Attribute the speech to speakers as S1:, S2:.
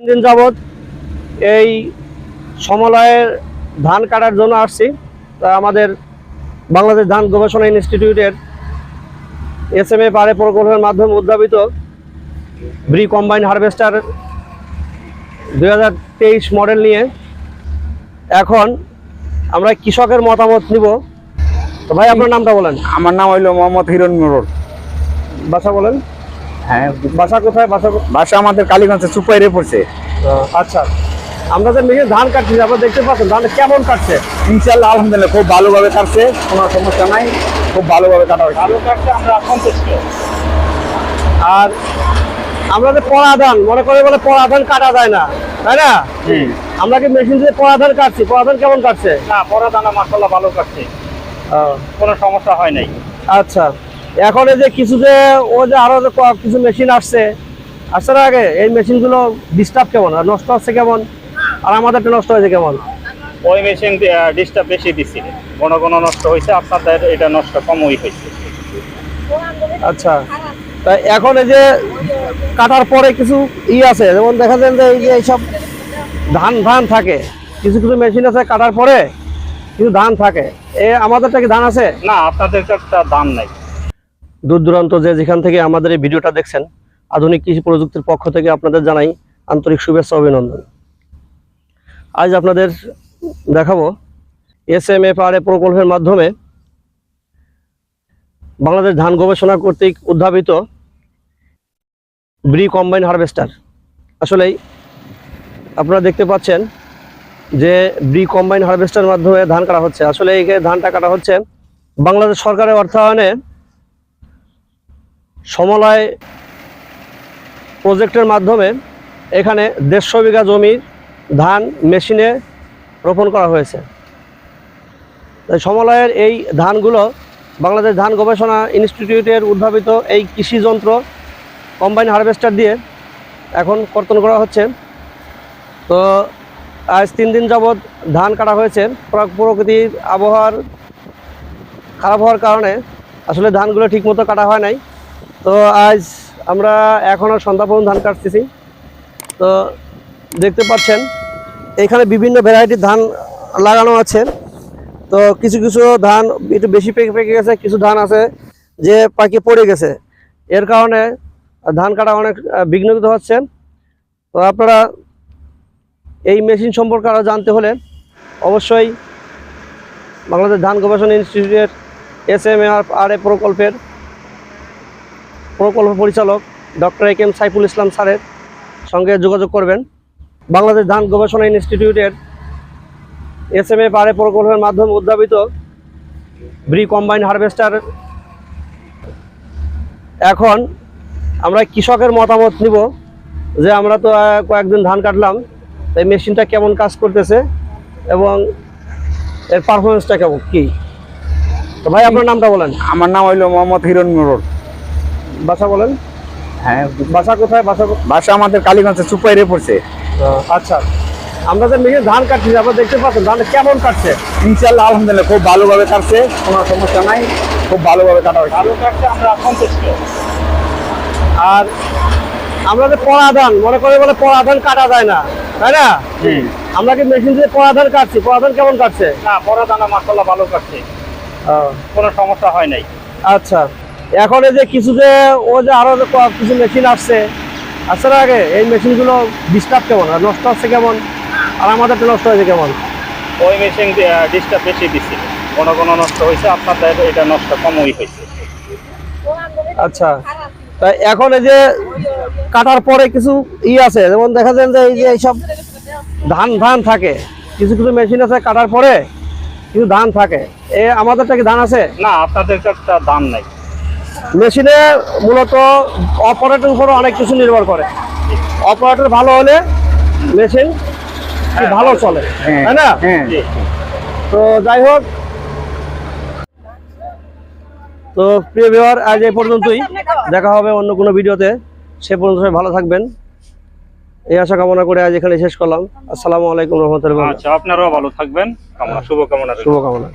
S1: তিন দিন যাবৎ এই সমলয়ের ধান কাটার জন্য আসছি। তা আমাদের বাংলাদেশ ধান গবেষণা ইনস্টিটিউটের এস এম এ পাড়ে প্রকল্পের মাধ্যমে উদ্ভাবিত ব্রি কম্বাইন হারভেস্টার দু হাজার তেইশ মডেল নিয়ে এখন আমরা কৃষকের মতামত নিব। তো ভাই আপনার নামটা বলেন।
S2: আমার নাম হইল মোহাম্মদ হিরণ মোড়ল
S1: বাসা বলেন।
S2: হ্যাঁ।
S1: বাসা কোথায়? বাসা
S2: আমাদের কালীগঞ্জে চুপাইরে পড়ছে।
S1: আচ্ছা। আমরা যে ধান কাটছি আপনারা দেখতে পাচ্ছেন ধান কেমন কাটছে?
S2: ইনশাল্লাহ আলহামদুলিল্লাহ খুব ভালোভাবে কাটছে। কোনো সমস্যা নাই। খুব ভালোভাবে কাটা হয়েছে।
S1: ভালো কাটছে আমরা সন্তুষ্ট। আর আমরা যে পড়া ধান মনে করে বলে পড়া ধান কাটা যায় না তাই না? আমরা কি মেশিন দিয়ে পড়া ধান কাটছি? পড়া ধান কেমন কাটছে?
S3: না পরা দানা মাসাল্লাহ ভালো কাটছে। কোনো সমস্যা হয় নাই।
S1: আচ্ছা। এখন এই যে কিছু যে ও যে আরও কিছু মেশিন আসছে না আগে? এই মেশিনগুলো ডিস্টার্ব কেমন? আর নষ্ট হচ্ছে কেমন? আর আমাদেরটা নষ্ট হয়েছে কেমন?
S3: ওই মেশিন ডিস্টার্ব বেশি দিচ্ছি ঘন ঘন নষ্ট হয়েছে আপনাদের এটা নষ্ট কমই হয়েছে
S1: আচ্ছা। তাই এখন এই যে কাটার পরে কিছু ই আছে যেমন দেখা যায় যে এই যে এইসব ধান ধান থাকে। কিছু কিছু মেশিন আছে কাটার পরে কিছু ধান থাকে। এ আমাদেরটা কি ধান আছে?
S3: না আপনাদের একটা দাম নাই।
S1: দূর দূরান্ত যে যেখান থেকে আমাদের এই ভিডিওটা দেখছেন, আধুনিক কৃষি প্রযুক্তির পক্ষ থেকে আপনাদের জানাই আন্তরিক শুভেচ্ছা অভিনন্দন। আজ আপনাদের দেখাবো S M F R A প্রকল্পের মাধ্যমে বাংলাদেশ ধান গবেষণা কর্তৃক উদ্ভাবিত ব্রি কম্বাইন হারভেস্টার। আসলেই আপনারা দেখতে পাচ্ছেন যে ব্রি কম্বাইন হারভেস্টার মাধ্যমে ধান কাটা হচ্ছে। আসলে এই ধানটা কাটা হচ্ছে বাংলাদেশ সরকারের অর্থায়নে সমলয় প্রজেক্টের মাধ্যমে এখানে দেড়শো বিঘা জমির ধান মেশিনে রোপণ করা হয়েছে। সমলয়ের এই ধানগুলো বাংলাদেশ ধান গবেষণা ইনস্টিটিউটের উদ্ভাবিত এই কৃষি যন্ত্র কম্বাইন হারভেস্টার দিয়ে এখন কর্তন করা হচ্ছে। তো আজ তিন দিন যাবৎ ধান কাটা হয়েছে। প্র- প্রকৃতির আবহাওয়ার খারাপ হওয়ার কারণে আসলে ধানগুলো ঠিকমতো কাটা হয় নাই। তো আজ আমরা এখনও সন্ধ্যা পর্যন্ত ধান কাটতেছি। তো দেখতে পাচ্ছেন, এখানে বিভিন্ন ভ্যারাইটির ধান লাগানো আছে। তো কিছু কিছু ধান একটু বেশি পেকে পেকে গেছে, কিছু ধান আছে যে পাকে পড়ে গেছে। এর কারণে ধান কাটা অনেক বিঘ্নিত হচ্ছে। তো আপনারা এই মেশিন সম্পর্কে আরও জানতে হলে অবশ্যই বাংলাদেশ ধান গবেষণা ইনস্টিটিউটের S M R R A প্রকল্পের প্রকল্প পরিচালক ডক্টর এ কেম সাইফুল ইসলাম স্যারের সঙ্গে যোগাযোগ করবেন। বাংলাদেশ ধান গবেষণা ইনস্টিটিউটের এস এম এ পাড়ে প্রকল্পের মাধ্যমে উদ্ভাবিত ব্রি কম্বাইন হারভেস্টার। এখন আমরা কৃষকের মতামত নিব যে আমরা তো কয়েকদিন ধান কাটলাম এই মেশিনটা কেমন কাজ করতেছে এবং এর পারফরমেন্সটা কেমন, কী? তো ভাই, আপনার নামটা বলেন।
S2: আমার নাম হইল মোহাম্মদ হিরণ মোড়ল।
S1: বাসা বলেন?
S2: হ্যাঁ।
S1: বাসা কোথায়? বাসা
S2: বাসা আমাদের কালীগঞ্জে চুপাইরে পড়ছে।
S1: আচ্ছা। আমরা যে ধান কাটছি আপনারা দেখতে পাচ্ছেন ধান কেমন কাটছে?
S2: ইনশাল্লাহ আলহামদুলিল্লাহ খুব ভালোভাবে কাটছে। কোনো সমস্যা নাই খুব ভালোভাবে কাটা হয়েছে।
S3: ভালো কাটছে আমরা সন্তুষ্ট
S1: আর আমরা যে পড়া ধান মনে করে বলে পড়া ধান কাটা যায় না তাই না? আমরা কি মেশিন দিয়ে পড়া ধান কাটছি? পড়া ধান কেমন কাটছে?
S3: না পরা দানা মাসাল্লাহ ভালো কাটছে। কোনো সমস্যা হয় নাই।
S1: আচ্ছা। এখন এই যে কিছু যে ও যে আরও কিছু মেশিন আসছে না আগে? এই মেশিনগুলো ডিস্টার্ব কেমন? আর নষ্ট হচ্ছে কেমন? আর আমাদেরটা নষ্ট হয়েছে কেমন?
S3: ওই মেশিন ডিস্টার্ব বেশি দিচ্ছি ঘন ঘন নষ্ট হয়েছে আপনাদের এটা নষ্ট কমই হয়েছে।
S1: আচ্ছা। তাই এখন এই যে কাটার পরে কিছু ই আছে যেমন দেখা যায় যে এই যে এইসব ধান ধান থাকে। কিছু কিছু মেশিন আছে কাটার পরে কিছু ধান থাকে। এ আমাদেরটা কি ধান আছে?
S3: না আপনাদের একটা ধান নাই।
S1: মেশিনে মূলত অপারেটর উপর অনেক কিছু নির্ভর করে। অপারেটর ভালো হলে মেশিন ভালো চলে
S2: হ্যাঁ।
S1: তাই না?
S2: হ্যাঁ।
S1: তো যাই হোক তো প্রিয় বিহার আজ এই পর্যন্তই। দেখা হবে অন্য কোনো ভিডিওতে। সে পর্যন্ত সবাই ভালো থাকবেন। এই আশা কামনা করে আজ এখানে শেষ করলাম। আসসালামু আলাইকুম রহমতুল্লাহ।
S3: আচ্ছা আপনারাও ভালো থাকবেন। কামনা শুভকামনা
S1: শুভকামনা।